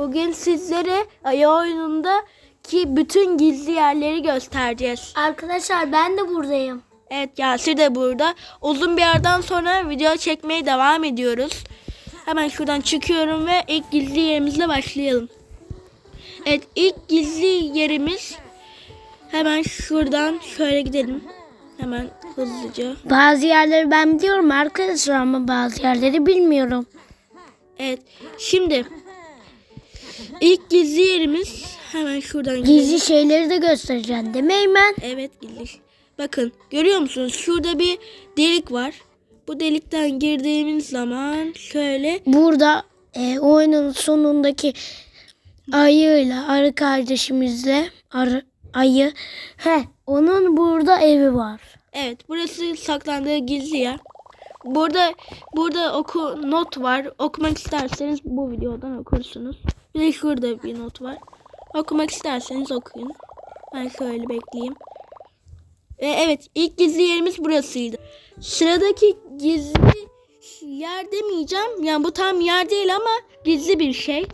Bugün sizlere ayı oyununda ki bütün gizli yerleri göstereceğiz. Arkadaşlar ben de buradayım. Evet Yasir de burada. Uzun bir aradan sonra video çekmeye devam ediyoruz. Hemen şuradan çıkıyorum ve ilk gizli yerimizle başlayalım. Evet ilk gizli yerimiz hemen şuradan şöyle gidelim. Hemen hızlıca. Bazı yerleri ben biliyorum arkadaşlar ama bazı yerleri bilmiyorum. Evet şimdi ilk gizli yerimiz hemen şuradan gidelim. Gizli şeyleri de göstereceğim değil mi Eymen? Evet gizli. Bakın görüyor musunuz? Şurada bir delik var. Bu delikten girdiğimiz zaman şöyle Burada e, oyunun sonundaki ayıyla arı kardeşimizle arı, ayı he onun burada evi var. evet burası saklandığı gizli yer. Burada burada oku not var. Okumak isterseniz bu videodan okursunuz. Bir de şurada bir not var. Okumak isterseniz okuyun. Ben şöyle bekleyeyim. Ee, evet ilk gizli yerimiz burasıydı. Sıradaki gizli yer demeyeceğim. Yani bu tam yer değil ama gizli bir şey.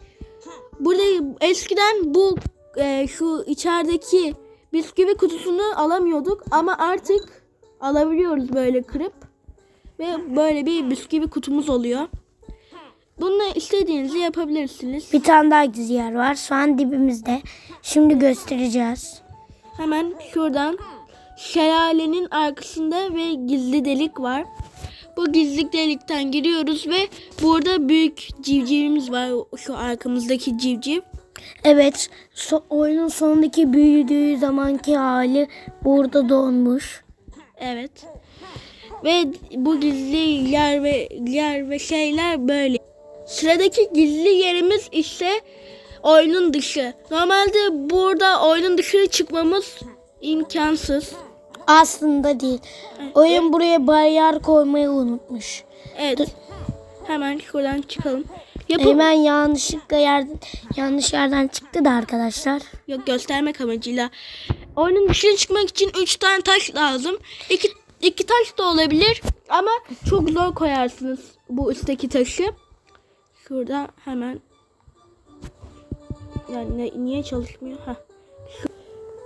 Burada eskiden bu e, şu içerideki bisküvi kutusunu alamıyorduk ama artık alabiliyoruz böyle kırıp ve böyle bir bisküvi kutumuz oluyor. Bununla istediğinizi yapabilirsiniz. Bir tane daha gizli yer var. Şu an dibimizde. Şimdi göstereceğiz. Hemen şuradan şelalenin arkasında ve gizli delik var. Bu gizli delikten giriyoruz ve burada büyük civcivimiz var. Şu arkamızdaki civciv. Evet, so- oyunun sonundaki büyüdüğü zamanki hali burada donmuş. Evet. Ve bu gizli yer ve yer ve şeyler böyle. Sıradaki gizli yerimiz ise oyunun dışı. Normalde burada oyunun dışına çıkmamız imkansız. Aslında değil. Oyun buraya bariyer koymayı unutmuş. Evet. Hemen şuradan çıkalım. Yapı Hemen yanlışlıkla yerden, yanlış yerden çıktı da arkadaşlar. yok göstermek amacıyla. Oyunun dışına çıkmak için 3 tane taş lazım. 2 iki taş da olabilir ama çok zor koyarsınız bu üstteki taşı. Şurada hemen yani ne- niye çalışmıyor? Ha. Şu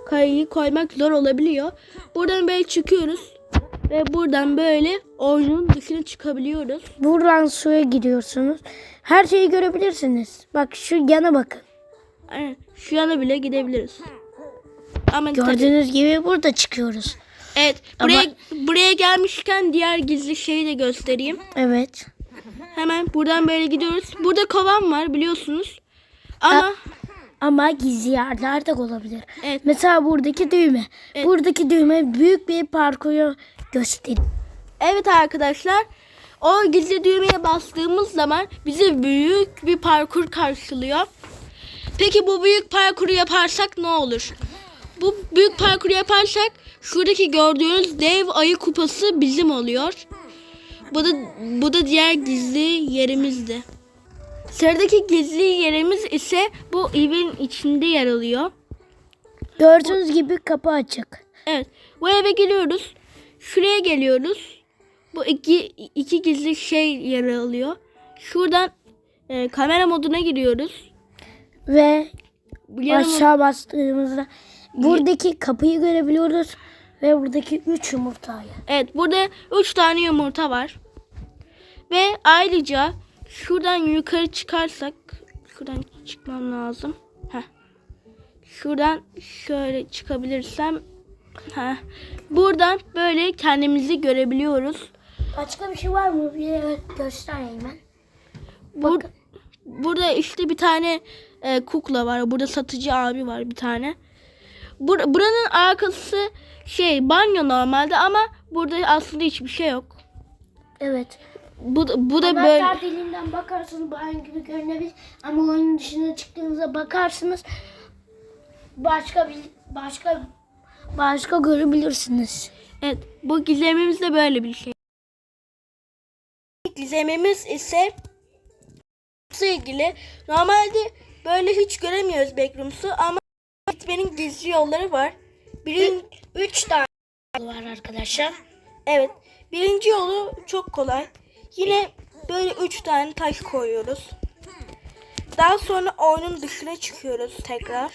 kayayı koymak zor olabiliyor. Buradan böyle çıkıyoruz ve buradan böyle oyunun dışına çıkabiliyoruz. Buradan suya gidiyorsunuz. Her şeyi görebilirsiniz. Bak şu yana bakın. Aynen. Şu yana bile gidebiliriz. Ama tabii- Gördüğünüz gibi burada çıkıyoruz. Evet. Buraya buraya gelmişken diğer gizli şeyi de göstereyim. Evet. Hemen buradan böyle gidiyoruz. Burada kovan var biliyorsunuz. Ama Ama gizli yerler de olabilir. evet. Mesela buradaki düğme. Evet. Buradaki düğme büyük bir parkuru gösteriyor. Evet arkadaşlar. O gizli düğmeye bastığımız zaman bizi büyük bir parkur karşılıyor. Peki bu büyük parkuru yaparsak ne olur? Bu büyük parkuru yaparsak şuradaki gördüğünüz dev ayı kupası bizim oluyor. Bu da bu da diğer gizli yerimizdi. Sıradaki gizli yerimiz ise bu evin içinde yer alıyor. Gördüğünüz gibi kapı açık. Evet. Bu eve geliyoruz. Şuraya geliyoruz. Bu iki, iki gizli şey yer alıyor. Şuradan e, kamera moduna giriyoruz. Ve aşağı bastığımızda buradaki kapıyı görebiliyoruz. Ve buradaki üç yumurtayı. Evet burada 3 tane yumurta var. Ve ayrıca şuradan yukarı çıkarsak şuradan çıkmam lazım. Heh. Şuradan şöyle çıkabilirsem Heh. Buradan böyle kendimizi görebiliyoruz. Başka bir şey var mı? Bir göster hemen. Bur- burada işte bir tane e, kukla var. Burada satıcı abi var bir tane. Bur- buranın arkası şey banyo normalde ama burada aslında hiçbir şey yok. Evet. Bu bu da böyle Anahtar dilinden bakarsınız banyo gibi görünebilir. Ama oyunun dışına çıktığınızda bakarsınız başka bir başka başka görebilirsiniz. Evet, bu gizemimiz de böyle bir şey. Gizemimiz ise ilgili. Normalde böyle hiç göremiyoruz backrooms'u ama gitmenin gizli yolları var. Birin, Üç tane var arkadaşlar. evet, birinci yolu çok kolay. Yine böyle üç tane taş koyuyoruz. Daha sonra oyunun dışına çıkıyoruz tekrar.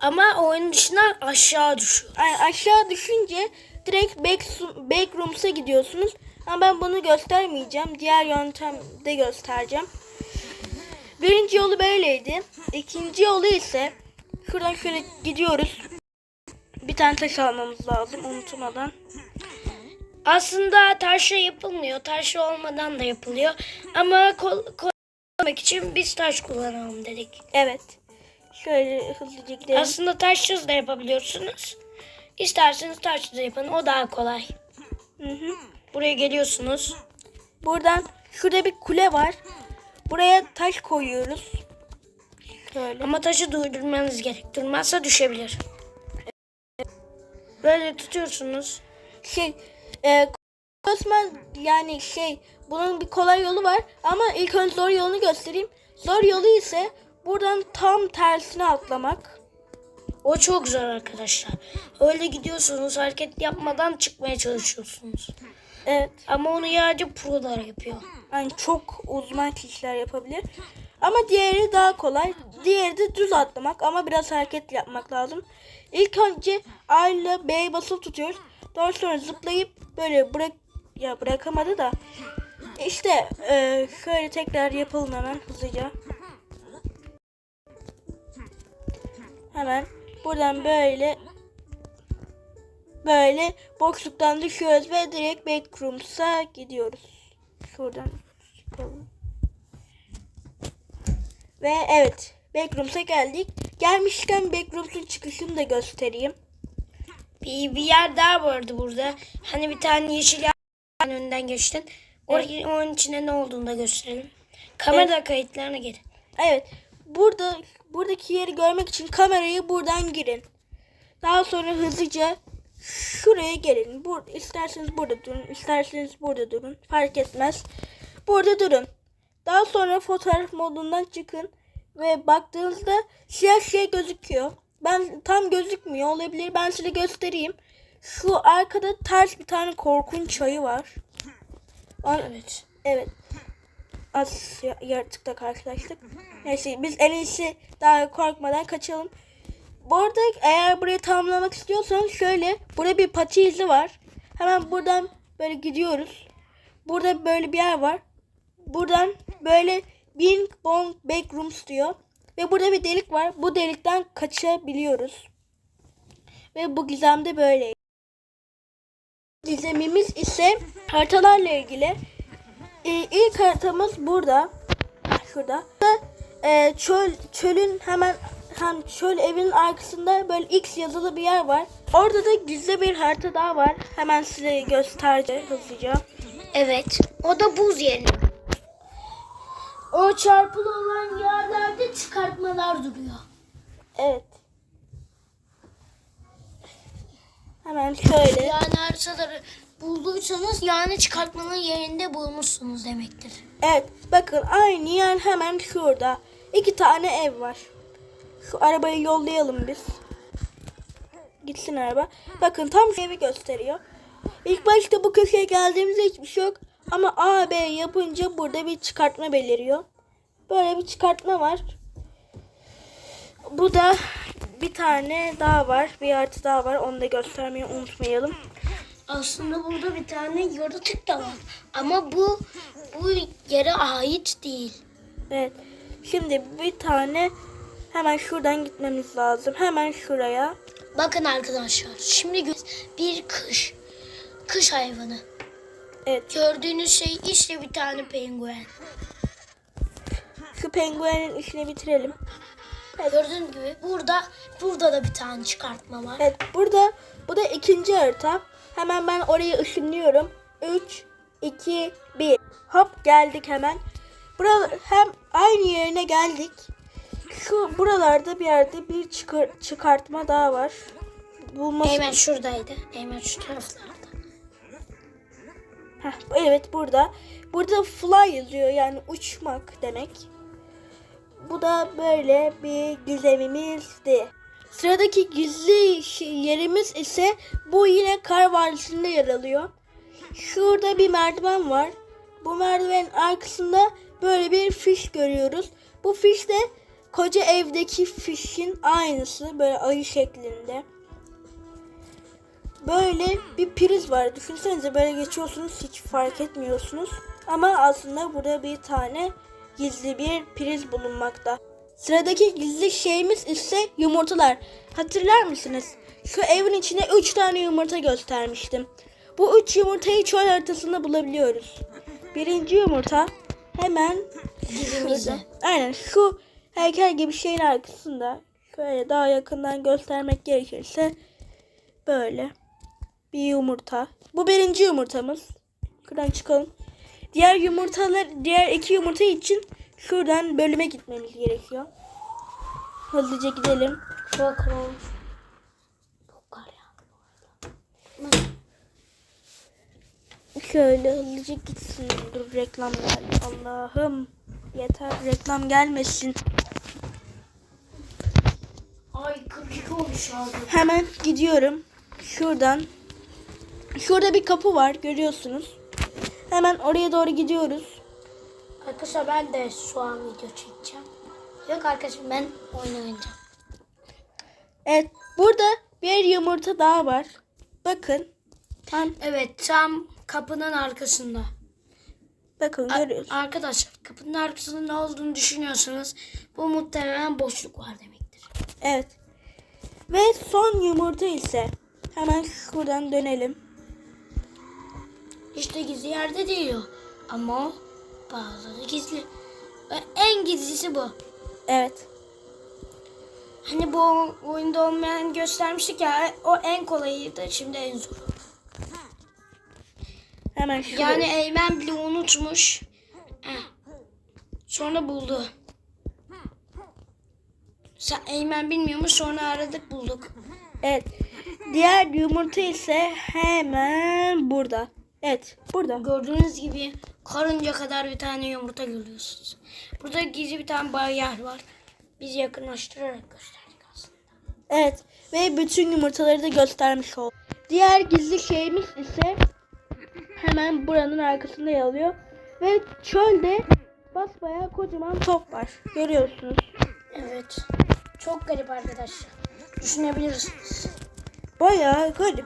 Ama oyun dışından aşağı düşüyor. Yani aşağı düşünce direkt back, backrooms'a gidiyorsunuz. Ama ben bunu göstermeyeceğim. Diğer yöntemde göstereceğim. Birinci yolu böyleydi. İkinci yolu ise şuradan şöyle gidiyoruz. Bir tane taş almamız lazım unutmadan. Aslında taşla yapılmıyor. Taşla olmadan da yapılıyor. Ama kol, kollamak için biz taş kullanalım dedik. Evet. Şöyle hızlıca gidelim. Aslında taşsız da yapabiliyorsunuz. İsterseniz taşsız da yapın. O daha kolay. Hı hı. Buraya geliyorsunuz. Buradan şurada bir kule var. Buraya taş koyuyoruz. Şöyle. Ama taşı durdurmanız gerek. Durmazsa düşebilir. Böyle tutuyorsunuz. şey e, Osman yani şey bunun bir kolay yolu var ama ilk önce zor yolunu göstereyim. Zor yolu ise buradan tam tersine atlamak. O çok zor arkadaşlar. Öyle gidiyorsunuz hareket yapmadan çıkmaya çalışıyorsunuz. Evet. Ama onu yalnızca prolar yapıyor. Yani çok uzman kişiler yapabilir. Ama diğeri daha kolay. Diğeri de düz atlamak ama biraz hareket yapmak lazım. İlk önce A ile B'ye basılı tutuyoruz. Daha sonra zıplayıp böyle bırak ya bırakamadı da işte e, şöyle tekrar yapalım hemen hızlıca. Hemen buradan böyle böyle boşluktan düşüyoruz ve direkt backrooms'a gidiyoruz. Şuradan çıkalım. Ve evet backrooms'a geldik. Gelmişken backrooms'un çıkışını da göstereyim. Bir, bir yer daha vardı burada. Hani bir tane yeşil yer önünden geçtin. Orayı, onun içinde ne olduğunu da gösterelim. Kamera kayıtlarına gir. Evet burada buradaki yeri görmek için kamerayı buradan girin. Daha sonra hızlıca şuraya gelin. Bur isterseniz burada durun, isterseniz burada durun. Fark etmez. Burada durun. Daha sonra fotoğraf modundan çıkın ve baktığınızda siyah şey gözüküyor. Ben tam gözükmüyor olabilir. Ben size göstereyim. Şu arkada ters bir tane korkunç çayı var. An- Evet. Evet. Az ya- yaratıkla karşılaştık. Neyse biz en iyisi daha korkmadan kaçalım. Bu arada eğer burayı tamamlamak istiyorsan şöyle. Burada bir pati izi var. Hemen buradan böyle gidiyoruz. Burada böyle bir yer var. Buradan böyle Bing Bong Backrooms diyor. Ve burada bir delik var. Bu delikten kaçabiliyoruz. Ve bu gizemde böyle. Gizemimiz ise haritalarla ilgili. Ee, ilk haritamız burada. Şurada. Burada, e, çöl çölün hemen hem çöl evinin arkasında böyle X yazılı bir yer var. Orada da gizli bir harita daha var. Hemen size göstereceğim hızlıca. Evet. O da buz yeri. O çarpılı olan yerlerde çıkartmalar duruyor. Evet. Hemen şöyle. Yani haritaları bulduysanız yani çıkartmanın yerinde bulmuşsunuz demektir. Evet bakın aynı yer hemen şurada. İki tane ev var. Şu arabayı yollayalım biz. Gitsin araba. Bakın tam şu evi gösteriyor. İlk başta bu köşeye geldiğimizde hiçbir şey yok. Ama A, B yapınca burada bir çıkartma beliriyor. Böyle bir çıkartma var. Bu da bir tane daha var. Bir artı daha var. Onu da göstermeyi unutmayalım. Aslında burada bir tane yaratık da var. Ama bu bu yere ait değil. Evet. Şimdi bir tane hemen şuradan gitmemiz lazım. Hemen şuraya. Bakın arkadaşlar. Şimdi bir kış. Kış hayvanı. Evet. Gördüğünüz şey işte bir tane penguen. Şu penguenin işini bitirelim. Gördüğünüz gibi burada burada da bir tane çıkartma var. Evet burada bu da ikinci harita. Hemen ben orayı ışınlıyorum. 3, 2, 1. Hop geldik hemen. Bura, hem aynı yerine geldik. Şu buralarda bir yerde bir çıkar, çıkartma daha var. Bulması. Hemen şuradaydı. Hemen şu taraflarda. Heh, evet burada. Burada fly yazıyor yani uçmak demek. Bu da böyle bir gizemimizdi. Sıradaki gizli yerimiz ise bu yine kar vadisinde yer alıyor. Şurada bir merdiven var. Bu merdivenin arkasında böyle bir fiş görüyoruz. Bu fiş de koca evdeki fişin aynısı. Böyle ayı şeklinde. Böyle bir priz var. Düşünsenize böyle geçiyorsunuz hiç fark etmiyorsunuz. Ama aslında burada bir tane gizli bir priz bulunmakta. Sıradaki gizli şeyimiz ise yumurtalar. Hatırlar mısınız? Şu evin içine 3 tane yumurta göstermiştim. Bu 3 yumurtayı çöl haritasında bulabiliyoruz. Birinci yumurta hemen Dibimizde. Aynen şu heykel gibi şeyin arkasında. Şöyle daha yakından göstermek gerekirse böyle bir yumurta. Bu birinci yumurtamız. Şuradan çıkalım. Diğer yumurtalar, diğer iki yumurta için şuradan bölüme gitmemiz gerekiyor. Hızlıca gidelim. Çok olmuş. Çok kar ya. Şöyle hızlıca gitsin. Dur reklam geldi. Allah'ım. Yeter reklam gelmesin. Ay 42 olmuş abi. Hemen gidiyorum. Şuradan. Şurada bir kapı var görüyorsunuz. Hemen oraya doğru gidiyoruz. Arkadaşlar ben de şu an video çekeceğim. Yok arkadaşım ben oyun oynayacağım. Evet burada bir yumurta daha var. Bakın. Tam, Evet tam kapının arkasında. bakın A- görüyorsunuz. arkadaşlar kapının arkasında ne olduğunu düşünüyorsunuz. Bu muhtemelen boşluk var demektir. Evet. Ve son yumurta ise hemen şuradan dönelim. İşte gizli yerde diyor. Ama bazıları gizli. Ve en gizlisi bu. Evet. Hani bu oyunda olmayan göstermiştik ya o en kolayıydı şimdi en zoru. Hemen şuraya. Yani Eymen bile unutmuş. Sonra buldu. Sen Eymen bilmiyormuş sonra aradık bulduk. Evet. Diğer yumurta ise hemen burada. Evet burada. Gördüğünüz gibi karınca kadar bir tane yumurta görüyorsunuz. Burada gizli bir tane bariyer var. Biz yakınlaştırarak gösterdik aslında. Evet ve bütün yumurtaları da göstermiş oldum. Diğer gizli şeyimiz ise hemen buranın arkasında yer alıyor. Ve çölde basbayağı kocaman top var. Görüyorsunuz. Evet. Çok garip arkadaşlar. Düşünebilirsiniz. Bayağı garip.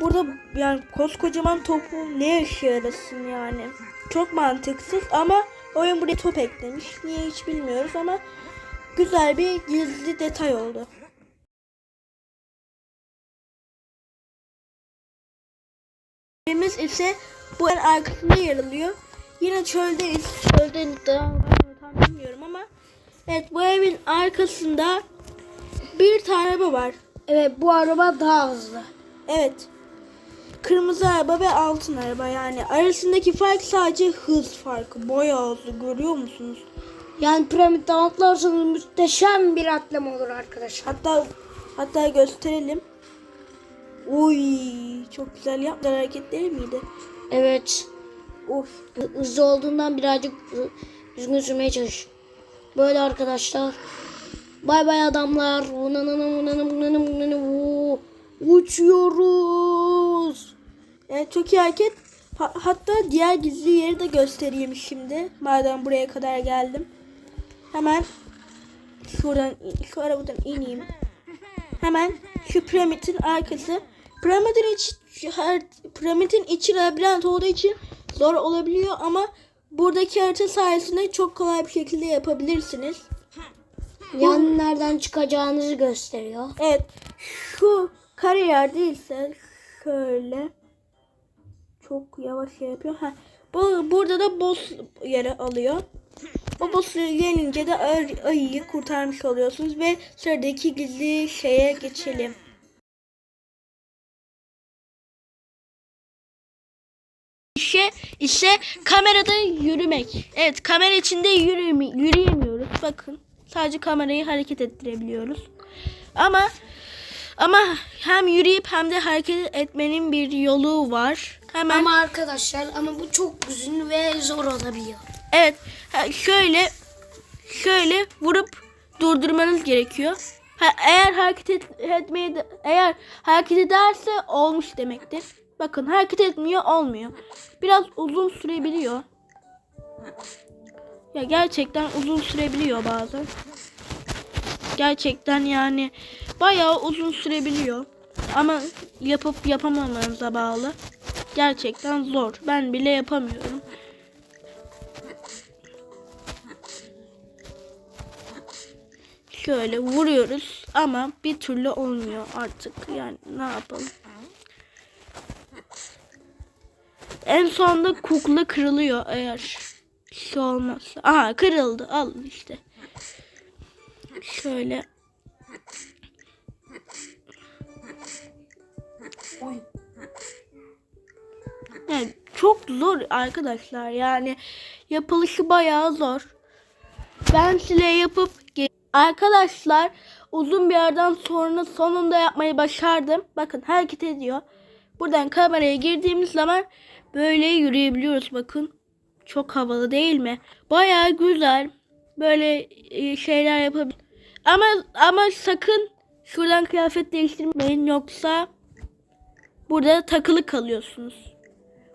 Burada yani koskocaman topu ne işe yarasın yani. Çok mantıksız ama oyun buraya top eklemiş. Niye hiç bilmiyoruz ama güzel bir gizli detay oldu. Evimiz ise bu en arkasında yer alıyor. Yine çöldeyiz. Çölde mı tam bilmiyorum ama evet bu evin arkasında bir tane araba var. Evet bu araba daha hızlı. Evet. Kırmızı araba ve altın araba yani arasındaki fark sadece hız farkı. Bayağı hızlı görüyor musunuz? Yani piramitten atlarsanız muhteşem bir atlama olur arkadaşlar. Hatta hatta gösterelim. Uy çok güzel yaptılar hareketleri miydi? Evet. Of. Hızlı olduğundan birazcık düzgün sürmeye çalış. Böyle arkadaşlar. Bay bay adamlar. Vunanana vunana vunana vunana vu. Uçuyoruz. Evet çok iyi hareket. Ha- hatta diğer gizli yeri de göstereyim şimdi. Madem buraya kadar geldim. Hemen şuradan şu arabadan ineyim. Hemen şu piramidin arkası. Piramidin iç her piramidin içi labirent olduğu için zor olabiliyor ama buradaki harita sayesinde çok kolay bir şekilde yapabilirsiniz. Yani nereden çıkacağınızı gösteriyor. Evet. Şu kare yer değilse şöyle çok yavaş şey yapıyor. Ha, bu burada da boss yeri alıyor. O boss gelince de ay- ayıyı kurtarmış oluyorsunuz ve sıradaki gizli şeye geçelim. İşe ise kamerada yürümek. Evet kamera içinde yürüyemi, yürüyemiyoruz. Bakın sadece kamerayı hareket ettirebiliyoruz. Ama ama hem yürüyüp hem de hareket etmenin bir yolu var. Hemen Ama arkadaşlar ama bu çok uzun ve zor olabiliyor. evet şöyle şöyle vurup durdurmanız gerekiyor. Ha, eğer hareket et, etmeye de- eğer hareket ederse olmuş demektir. Bakın hareket etmiyor olmuyor. Biraz uzun sürebiliyor. Ya gerçekten uzun sürebiliyor bazen. Gerçekten yani bayağı uzun sürebiliyor. Ama yapıp yapamamanıza bağlı. Gerçekten zor. Ben bile yapamıyorum. Şöyle vuruyoruz ama bir türlü olmuyor artık. Yani ne yapalım? En sonunda kukla kırılıyor eğer şey olmazsa. Aha kırıldı. Al işte. Şöyle. Oy. Yani çok zor arkadaşlar. Yani yapılışı bayağı zor. Ben size yapıp arkadaşlar uzun bir yerden sonra sonunda yapmayı başardım. Bakın hareket ediyor. Buradan kameraya girdiğimiz zaman böyle yürüyebiliyoruz bakın. Çok havalı değil mi? Bayağı güzel. Böyle e, şeyler yapabilir. Ama ama sakın şuradan kıyafet değiştirmeyin yoksa burada takılı kalıyorsunuz.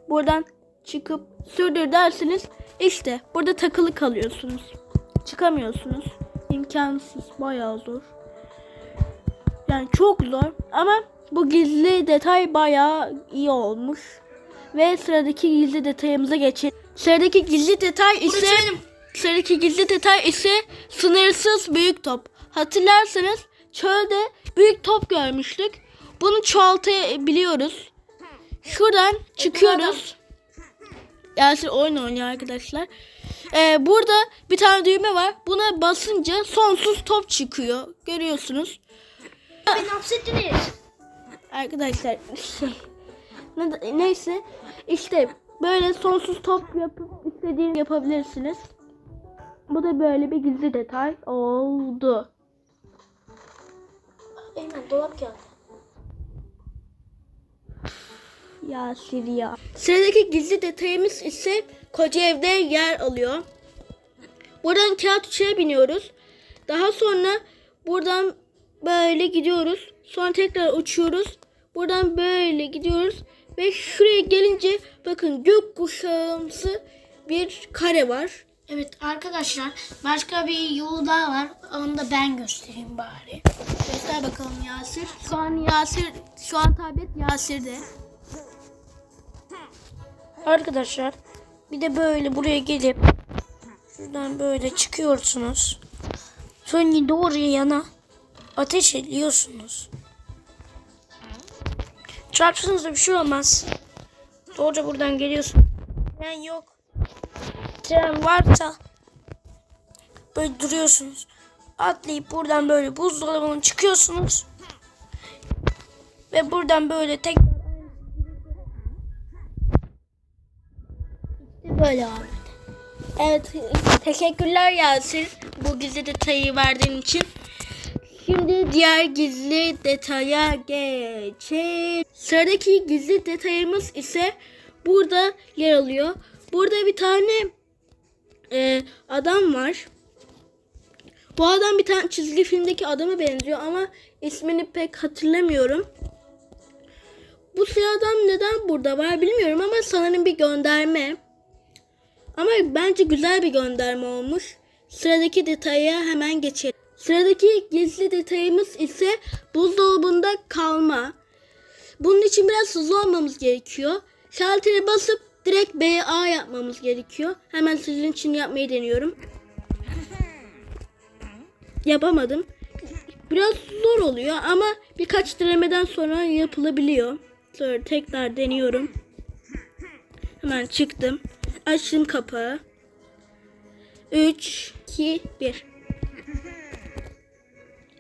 Buradan çıkıp sürdür dersiniz. İşte burada takılı kalıyorsunuz. Çıkamıyorsunuz. İmkansız. Bayağı zor. Yani çok zor. Ama bu gizli detay bayağı iyi olmuş. Ve sıradaki gizli detayımıza geçelim. Sıradaki gizli detay ise sıradaki gizli detay ise sınırsız büyük top. Hatırlarsanız çölde büyük top görmüştük. Bunu çoğaltabiliyoruz. Şuradan çıkıyoruz. Yasin oyun oynuyor arkadaşlar. Ee, burada bir tane düğme var. Buna basınca sonsuz top çıkıyor. Görüyorsunuz. Beni hapsettiniz. Arkadaşlar şey, ne- neyse işte böyle sonsuz top yapıp istediğini yapabilirsiniz. Bu da böyle bir gizli detay oldu. Eymen dolap geldi. Ya ya. Sıradaki gizli detayımız ise koca evde yer alıyor. Buradan kağıt uçağa biniyoruz. Daha sonra buradan böyle gidiyoruz. Sonra tekrar uçuyoruz. Buradan böyle gidiyoruz. Ve şuraya gelince bakın gökkuşağımsı bir kare var. Evet arkadaşlar başka bir yolu daha var. Onu da ben göstereyim bari. Göster bakalım Yasir. Şu an Yasir, şu an tablet Yasir'de. Arkadaşlar bir de böyle buraya gelip şuradan böyle çıkıyorsunuz. Sonra doğru yana ateş ediyorsunuz. Çarpsanız da bir şey olmaz. Doğruca buradan geliyorsun. Tren yok. Tren varsa böyle duruyorsunuz. Atlayıp buradan böyle buzdolabına çıkıyorsunuz. Ve buradan böyle İşte böyle abi. Evet, teşekkürler Yasir bu gizli detayı verdiğin için. Şimdi diğer gizli detaya geçelim. Sıradaki gizli detayımız ise burada yer alıyor. Burada bir tane e, adam var. Bu adam bir tane çizgi filmdeki adama benziyor ama ismini pek hatırlamıyorum. Bu siyah adam neden burada var bilmiyorum ama sanırım bir gönderme. Ama bence güzel bir gönderme olmuş. Sıradaki detaya hemen geçelim. Sıradaki gizli detayımız ise buzdolabında kalma. Bunun için biraz hızlı olmamız gerekiyor. Şaltere basıp direkt BA yapmamız gerekiyor. Hemen sizin için yapmayı deniyorum. Yapamadım. Biraz zor oluyor ama birkaç denemeden sonra yapılabiliyor. Sonra tekrar deniyorum. Hemen çıktım. Açtım kapağı. 3, 2, 1.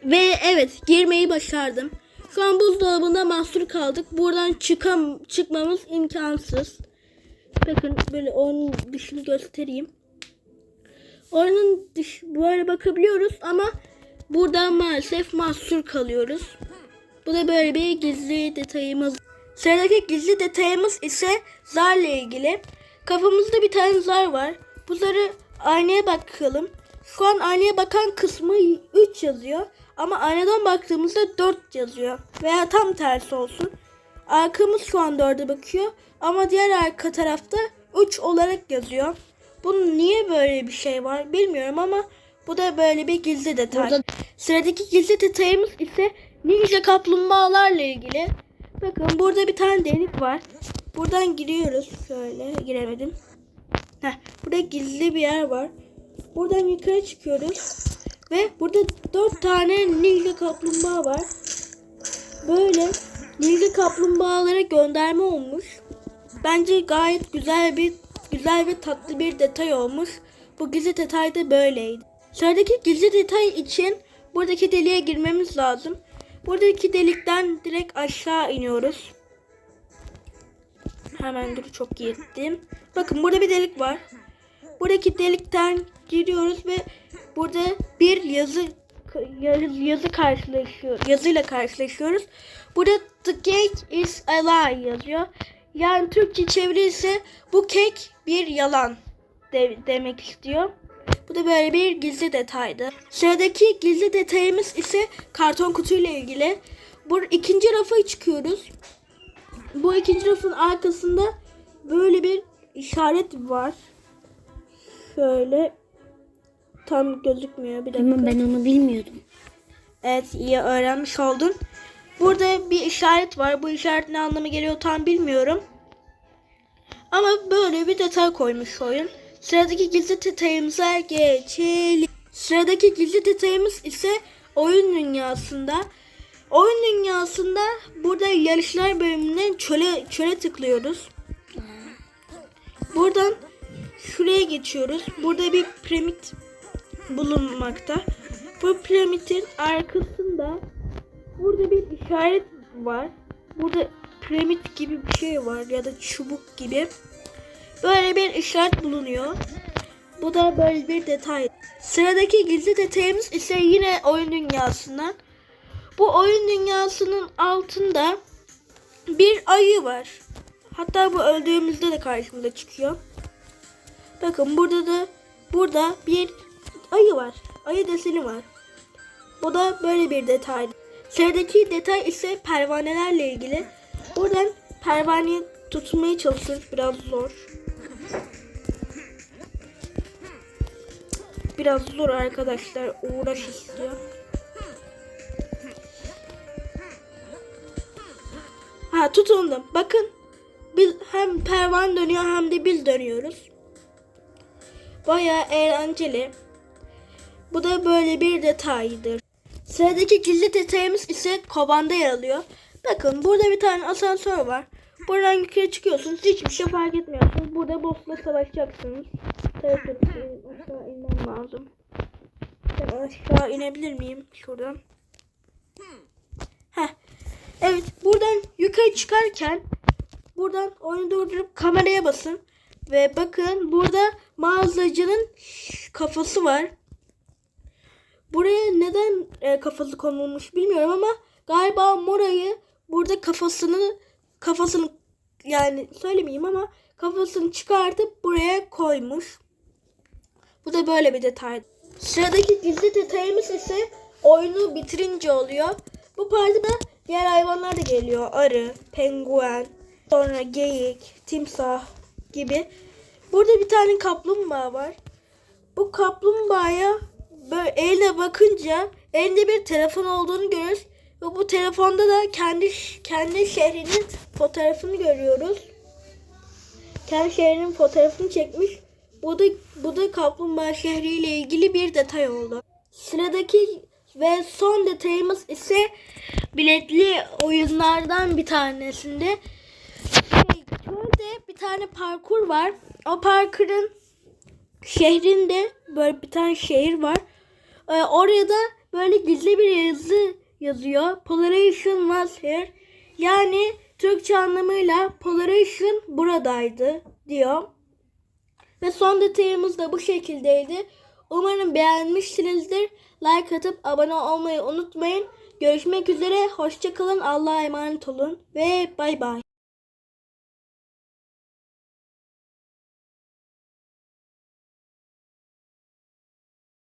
Ve evet girmeyi başardım. Şu an buzdolabında mahsur kaldık. Buradan çıkam çıkmamız imkansız. Bakın böyle onun dışını göstereyim. Oranın dış böyle bakabiliyoruz ama buradan maalesef mahsur kalıyoruz. Bu da böyle bir gizli detayımız. Sıradaki gizli detayımız ise zarla ilgili. Kafamızda bir tane zar var. Bu zarı aynaya bakalım. Şu an aynaya bakan kısmı 3 yazıyor. Ama aynadan baktığımızda 4 yazıyor. Veya tam tersi olsun. Arkamız şu an 4'e bakıyor. Ama diğer arka tarafta 3 olarak yazıyor. bunun niye böyle bir şey var bilmiyorum ama bu da böyle bir gizli detay. Burada- Sıradaki gizli detayımız ise ninja kaplumbağalarla ilgili. Bakın burada bir tane delik var. Buradan giriyoruz. Şöyle giremedim. Heh, burada gizli bir yer var. Buradan yukarı çıkıyoruz. Ve burada dört tane ninja kaplumbağa var. Böyle ninja kaplumbağalara gönderme olmuş. Bence gayet güzel bir güzel ve tatlı bir detay olmuş. Bu gizli detay da böyleydi. Sıradaki gizli detay için buradaki deliğe girmemiz lazım. Buradaki delikten direkt aşağı iniyoruz. Hemen dur çok iyi ettim. Bakın burada bir delik var. Buradaki delikten giriyoruz ve burada bir yazı, yazı karşılaşıyor. Yazıyla karşılaşıyoruz. Burada the cake is a lie yazıyor. Yani Türkçe çevirirse bu kek bir yalan de- demek istiyor. Bu da böyle bir gizli detaydı. Sıradaki gizli detayımız ise karton kutuyla ilgili. Bu ikinci rafa çıkıyoruz. Bu ikinci rafın arkasında böyle bir işaret var. Şöyle tam gözükmüyor bir dakika. Ama ben onu bilmiyordum. Evet iyi öğrenmiş oldun. Burada bir işaret var. Bu işaret ne anlamı geliyor tam bilmiyorum. Ama böyle bir detay koymuş oyun. Sıradaki gizli detayımıza geçelim. Sıradaki gizli detayımız ise oyun dünyasında. Oyun dünyasında burada yarışlar bölümünden çöle, çöle tıklıyoruz. Buradan şuraya geçiyoruz. Burada bir piramit bulunmakta. Bu piramidin arkasında burada bir işaret var. Burada piramit gibi bir şey var ya da çubuk gibi. Böyle bir işaret bulunuyor. Bu da böyle bir detay. Sıradaki gizli detayımız ise yine oyun dünyasından. Bu oyun dünyasının altında bir ayı var. Hatta bu öldüğümüzde de karşımıza çıkıyor. Bakın burada da burada bir ayı var. Ayı deseni var. Bu da böyle bir detay. Sıradaki detay ise pervanelerle ilgili. Buradan pervaneyi tutmaya çalışıyoruz. Biraz zor. Biraz zor arkadaşlar. Uğraş istiyor. Ha tutundum. Bakın. Biz hem pervan dönüyor hem de biz dönüyoruz. Bayağı eğlenceli. Bu da böyle bir detaydır. Sıradaki gizli detayımız ise kovanda yer alıyor. Bakın burada bir tane asansör var. Buradan yukarı çıkıyorsunuz. Hiçbir şey fark etmiyorsunuz. Burada boss'la savaşacaksınız. Tabii ki aşağı inmem lazım. Ben aşağı inebilir miyim? Şuradan. Heh. Evet buradan yukarı çıkarken buradan oyunu durdurup kameraya basın. Ve bakın burada mağazacının kafası var. Buraya neden e, kafası konulmuş bilmiyorum ama galiba Mora'yı burada kafasını kafasını yani söylemeyeyim ama kafasını çıkartıp buraya koymuş. Bu da böyle bir detay. Sıradaki gizli detayımız ise oyunu bitirince oluyor. Bu partide diğer hayvanlar da geliyor. Arı, penguen, sonra geyik, timsah gibi. Burada bir tane kaplumbağa var. Bu kaplumbağaya böyle eline bakınca elinde bir telefon olduğunu görüyoruz. Ve bu telefonda da kendi kendi şehrinin fotoğrafını görüyoruz. Kendi şehrinin fotoğrafını çekmiş. Bu da bu da kaplumbağa şehriyle ilgili bir detay oldu. Sıradaki ve son detayımız ise biletli oyunlardan bir tanesinde. Şey, Çölde bir tane parkur var. O parkurun şehrinde böyle bir tane şehir var. Ee, oraya da böyle gizli bir yazı yazıyor. Polarization was here. Yani Türkçe anlamıyla Polarization buradaydı diyor. Ve son detayımız da bu şekildeydi. Umarım beğenmişsinizdir. Like atıp abone olmayı unutmayın. Görüşmek üzere. Hoşçakalın. Allah'a emanet olun. Ve bay bay.